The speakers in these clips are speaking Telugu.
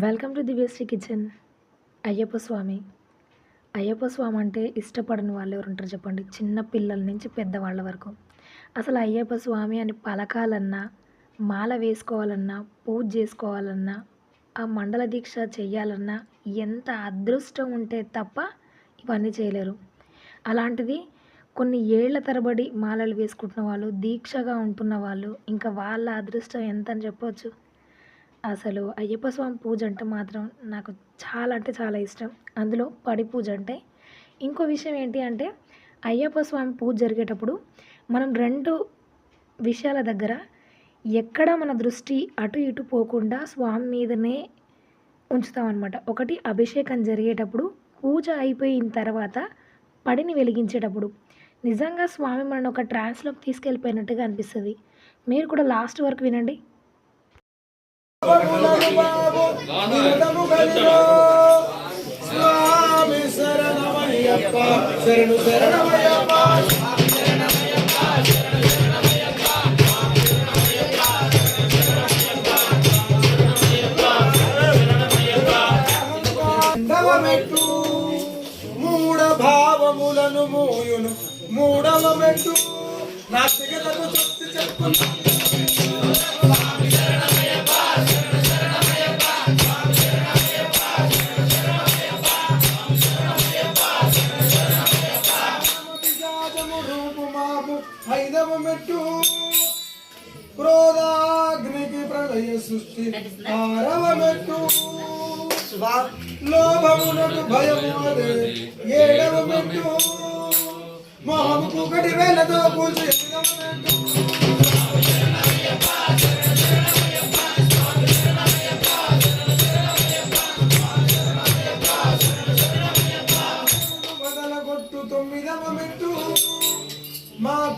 Welcome to Divyasri kitchen. Ayyappa Swami. Ayyappa Swami అంటే ఇష్టపడని వాళ్ళు ఎవరు ఉంటారు చెప్పండి? చిన్న పిల్లల నుంచి పెద్దవాళ్ళ వరకు. అసలు అయ్యప్ప స్వామి అని పలకాలన్నా మాల వేసుకోవాలన్నా పూజ చేసుకోవాలన్నా ఆ మండల దీక్ష చేయాలన్నా ఎంత అదృష్టం ఉంటే తప్ప ఇవన్నీ చేయలేరు. అలాంటిది కొన్ని ఏళ్ళ తరబడి మాలలు వేసుకుంటున్న వాళ్ళు దీక్షగా ఉంటున్న వాళ్ళు ఇంకా వాళ్ళ అదృష్టం ఎంత అని చెప్పవచ్చు అసలు అయ్యప్ప స్వామి పూజ అంటే మాత్రం నాకు చాలా అంటే చాలా ఇష్టం. అందులో పడి పూజ అంటే ఇంకో విషయం ఏంటి అంటే అయ్యప్ప స్వామి పూజ జరిగేటప్పుడు మనం రెండు విషయాల దగ్గర ఎక్కడ మన దృష్టి అటు ఇటు పోకుండా స్వామి మీదనే ఉంచుతామన్నమాట. ఒకటి అభిషేకం జరిగేటప్పుడు పూజ అయిపోయిన తర్వాత పడిని వెలిగించేటప్పుడు. నిజంగా స్వామి మనను ఒక ట్రాన్స్లోకి తీసుకెళ్ళిపోయినట్టుగా అనిపిస్తుంది. మీరు కూడా లాస్ట్ వరకు వినండి. స్వామి శరణమయ్యప్ప శరణు శరణమయ్యప్ప భావములను మూయును. మూడవ మెట్టు నా శక్తి చెప్తు చెప్తున్నా రూపు మాపు ఐదవ మెట్టు. క్రోధాగ్నికి ప్రళయ సృష్టి ఆరవ మెట్టు. లోభమునకు భయము అదే ఏడవ మెట్టు. మొహము ఒకటి వేలతో పూజ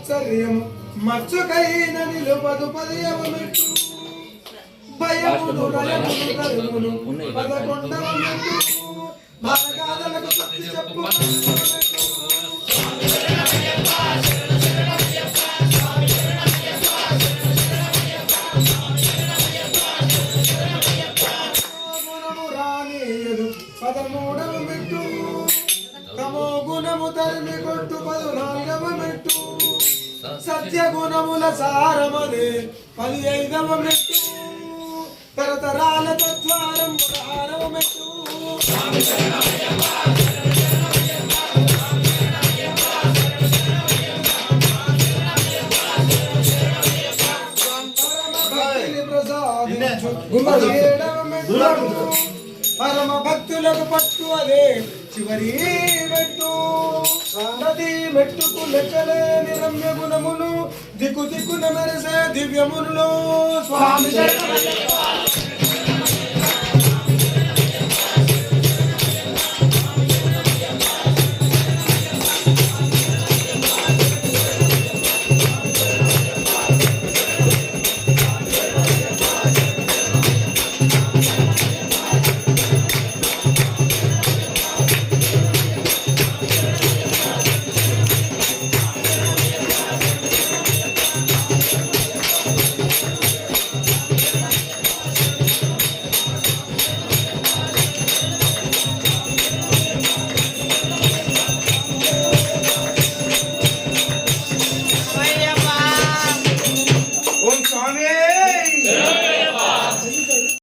మాత్సర్యము మచ్చుకైన నిలుపదు పదియవ మెట్టు భయమును చెప్పు. పదమూడవ మెట్టు తమో గుణము తరిమి కొట్టు పదునాలుగవ సత్య గుణముల సారమదే పది ఐదవ మెట్టు తరతరాల తత్వారం ఆరవ మెట్టు పరమ భక్తులకు పట్టు అదే. చివరి మెట్టు. ప్రతి మెట్టుకు లెక్కలేని రమ్య గుణమును దిక్కు దిక్కున మెరిసే దివ్యములు. స్వామి